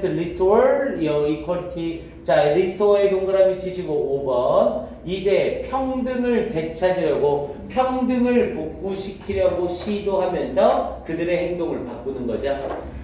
to restore your equality. 자, restore에 동그라미 치시고 5번. 이제 평등을 되찾으려고 평등을 복구시키려고 시도하면서 그들의 행동을 바꾸는 거죠.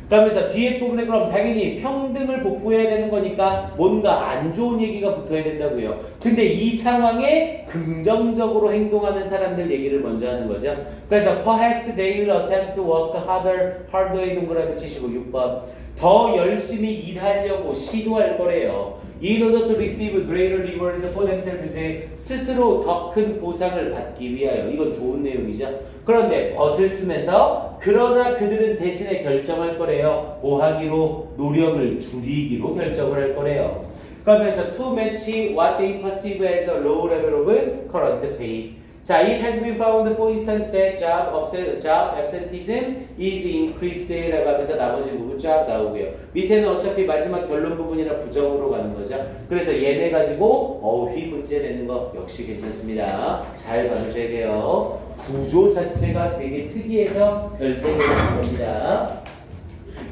그러면서 뒤에 부분에 그럼 당연히 평등을 복구해야 되는 거니까 뭔가 안 좋은 얘기가 붙어야 된다고요. 근데 이 상황에 긍정적으로 행동하는 사람들 얘기를 먼저 하는 거죠. 그래서 perhaps they will attempt to work harder, harder에 동그라미 치시고 6번 더 열심히 일하려고 시도할 거래요. In order to receive greater rewards for themselves 스스로 더 큰 보상을 받기 위하여 이건 좋은 내용이죠. 그런데 벗을 쓰면서 그러나 그들은 대신에 결정할 거래요. 뭐 하기로 노력을 줄이기로 결정을 할 거래요. 그러면서 to match what they perceive as a low level of current pay. 자, it has been found, for instance, that job, absent, job absenteeism is increased 라고 하면서 나머지 부분 쫙 나오고요. 밑에는 어차피 마지막 결론 부분이라 부정으로 가는 거죠. 그래서 얘네 가지고 어휘 문제 내는 거 역시 괜찮습니다. 잘 봐주셔야 돼요. 구조 자체가 되게 특이해서 별세개 나는 겁니다.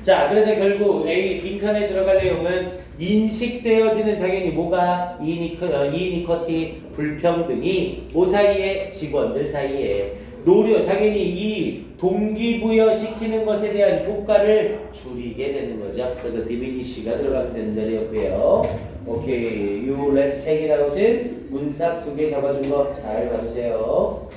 자, 그래서 결국 A 빈칸에 들어갈 내용은 인식되어지는 당연히 뭐가 이니커, 어, 이니커티 불평등이 그 사이에 직원들 사이에 노력 당연히 이 동기부여 시키는 것에 대한 효과를 줄이게 되는 거죠. 그래서 디미니시가 들어가면 되는 자리였고요. 오케이, 요 let's check it out은 문삽 두 개 잡아준 거 잘 봐주세요.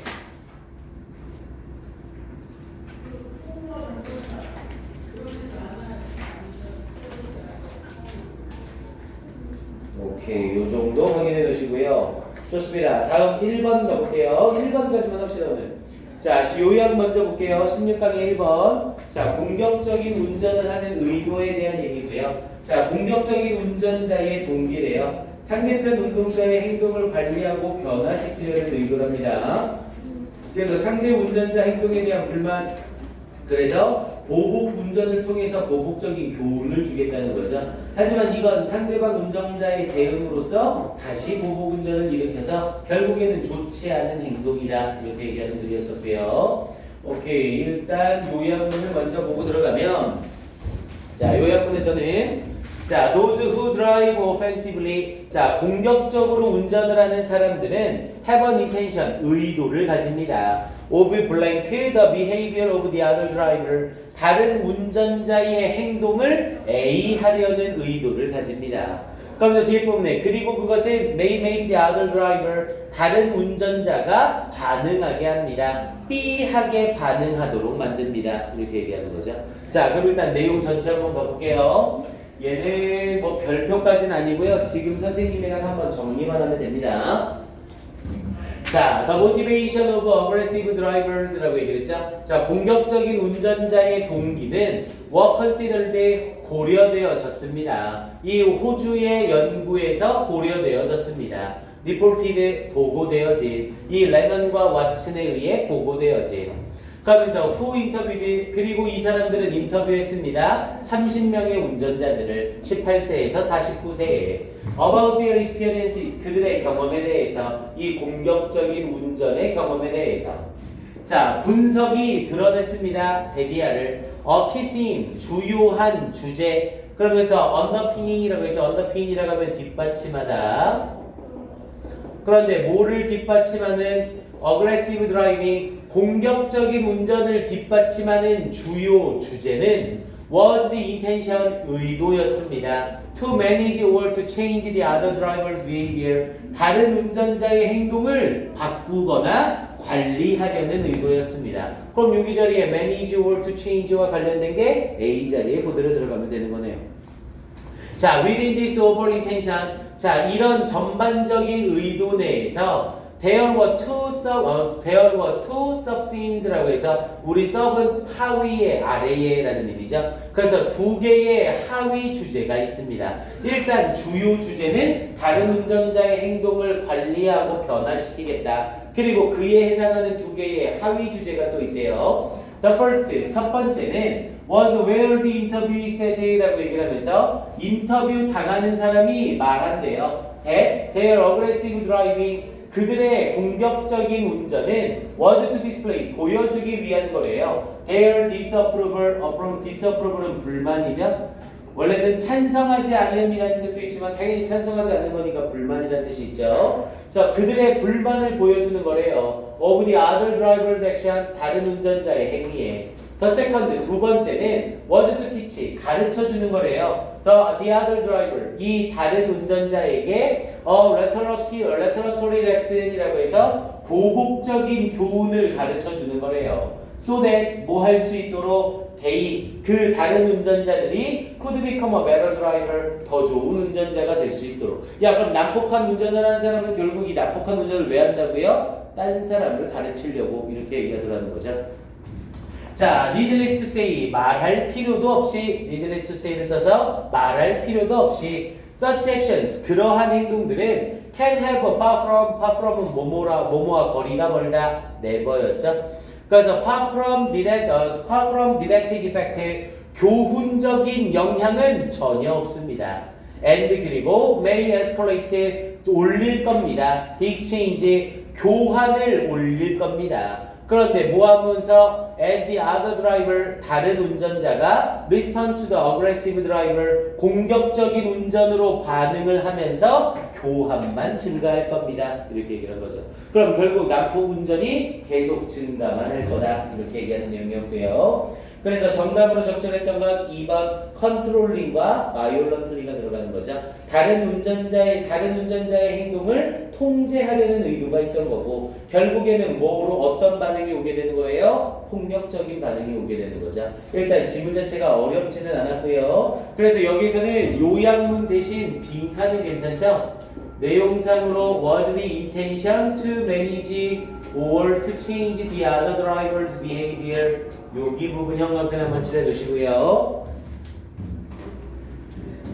오케이, 요 정도 확인해 두시고요. 좋습니다. 다음 1번 가볼게요. 1번까지만 합시다, 오늘. 자, 요약 먼저 볼게요. 16강의 1번. 자, 공격적인 운전을 하는 의도에 대한 얘기고요. 자, 공격적인 운전자의 동기래요. 상대편 운동자의 행동을 관리하고 변화시키려는 의도랍니다. 그래서 상대 운전자 행동에 대한 불만, 그래서 보복 운전을 통해서 보복적인 교훈을 주겠다는 거죠. 하지만 이건 상대방 운전자의 대응으로서 다시 보복 운전을 일으켜서 결국에는 좋지 않은 행동이다 이렇게 얘기하는 글이었었고요. 오케이 일단 요약문을 먼저 보고 들어가면 자 요약문에서는 자 those who drive offensively 자 공격적으로 운전을 하는 사람들은 have an intention 의도를 가집니다. Of blank the behavior of the other driver 다른 운전자의 행동을 A 하려는 의도를 가집니다. 그럼 뒤에 부분에 그리고 그것을 may make the other driver 다른 운전자가 반응하게 합니다. B하게 반응하도록 만듭니다. 이렇게 얘기하는 거죠. 자, 그럼 일단 내용 전체 한번 봐볼게요. 얘는 뭐 별표까지는 아니고요. 지금 선생님이랑 한번 정리만 하면 됩니다. 자, the motivation of aggressive drivers라고 얘기했죠. 자, 공격적인 운전자의 동기는 were considered 고려되어졌습니다. 이 호주의 연구에서 고려되어졌습니다. reported 보고되어진 이 레넌과 왓슨에 의해 보고되어진 그러면서 후 인터뷰 그리고 이 사람들은 인터뷰했습니다. 30명의 운전자들을 18세에서 49세에 about their experiences 그들의 경험에 대해서 이 공격적인 운전의 경험에 대해서 자 분석이 드러냈습니다. 데디아를 어 키싱 주요한 주제 그러면서 언더피닝이라고 했죠. 언더피닝이라고 하면 뒷받침하다. 그런데 뭐를 뒷받침하는 어그레시브 드라이빙 공격적인 운전을 뒷받침하는 주요 주제는 was the intention 의도였습니다. To manage or to change the other driver's behavior 다른 운전자의 행동을 바꾸거나 관리하려는 의도였습니다. 그럼 여기 자리에 manage or to change와 관련된 게 A 자리에 그대로 들어가면 되는 거네요. 자, within this overall intention, 자 이런 전반적인 의도 내에서 there were two sub, 어, there were two subthemes라고 해서 우리 sub은 하위에 아래에라는 의미죠. 그래서 두 개의 하위 주제가 있습니다. 일단 주요 주제는 다른 운전자의 행동을 관리하고 변화시키겠다. 그리고 그에 해당하는 두 개의 하위 주제가 또 있대요. The first 첫 번째는 was where the interviewee said라고 얘기를 하면서 인터뷰 당하는 사람이 말한대요. that their aggressive driving 그들의 공격적인 운전은 was to display 보여주기 위한 거래요. Their disapproval, approval, disapproval은 불만이죠. 원래는 찬성하지 않음이라는 뜻도 있지만 당연히 찬성하지 않는 거니까 불만이라는 뜻이 있죠. 그래서 그들의 불만을 보여주는 거래요. Of the other driver's action, 다른 운전자의 행위에. The second, 두 번째는 want to teach, 가르쳐 주는 거래요. The, the other 이 다른 운전자에게 어, laboratory, laboratory lesson이라고 해서 보복적인 교훈을 가르쳐 주는 거래요. So that 뭐 할 수 있도록 they, 그 다른 운전자들이 could become a better driver, 더 좋은 운전자가 될 수 있도록. 야, 그럼 난폭한 운전을 하는 사람은 결국 이 난폭한 운전을 왜 한다고요? 딴 사람을 가르치려고 이렇게 얘기하더라는 거죠. 자, needless to say 말할 필요도 없이 needless to say를 써서 말할 필요도 없이 such actions 그러한 행동들은 can have a far from far from은 뭐뭐라 뭐뭐와 거리가 멀다 never였죠. 그래서 far from direct 어, far from didactic effect 교훈적인 영향은 전혀 없습니다. and 그리고 may escalate 올릴 겁니다. the exchange 교환을 올릴 겁니다. 그런데 모하면서 as the other driver 다른 운전자가 respond to the aggressive driver 공격적인 운전으로 반응을 하면서 교환만 증가할 겁니다. 이렇게 얘기를 한 거죠. 그럼 결국 난폭 운전이 계속 증가만 할 거다. 이렇게 얘기하는 내용이었고요. 그래서 정답으로 적절했던 건 2번 컨트롤링과 바이올런트리가 들어가는 거죠. 다른 운전자의 다른 운전자의 행동을 통제하려는 의도가 있던 거고 결국에는 뭐로 어떤 반응이 오게 되는 거예요? 폭력적인 반응이 오게 되는 거죠. 일단 지문 자체가 어렵지는 않았고요. 그래서 여기서는 요약문 대신 빈칸은 괜찮죠? 내용상으로 was the intention to manage or to change the other driver's behavior 여기 부분 형광펜 한번 칠해두시고요.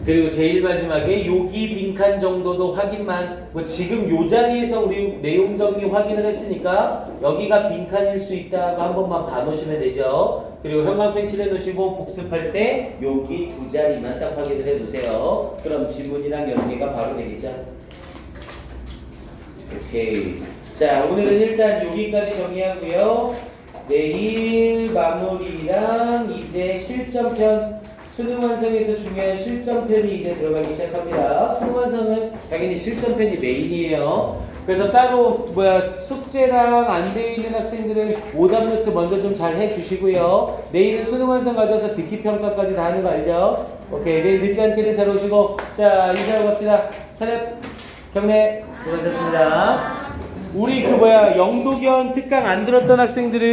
그리고 제일 마지막에 여기 빈칸 정도도 확인만 뭐 지금 요 자리에서 우리 내용 정리 확인을 했으니까 여기가 빈칸일 수 있다고 한 번만 봐놓으시면 되죠. 그리고 형광펜 칠해 놓으시고 복습할 때 여기 두 자리만 딱 확인을 해두세요. 그럼 지문이랑 연계가 바로 되겠죠. 오케이. 자 오늘은 일단 여기까지 정리하고요. 내일 마무리랑 이제 실전편 수능 완성에서 중요한 실전편이 이제 들어가기 시작합니다. 수능 완성은 당연히 실전편이 메인이에요. 그래서 따로 뭐야 숙제랑 안 되어 있는 학생들은 오답 노트 먼저 좀 잘 해주시고요. 내일은 수능 완성 가져서 듣기 평가까지 다 하는 거 알죠? 오케이 내일 늦지 않게는 잘 오시고 자 인사하고 갑시다. 차렷 경례 수고하셨습니다. 우리 그 뭐야 영도견 특강 안 들었던 학생들은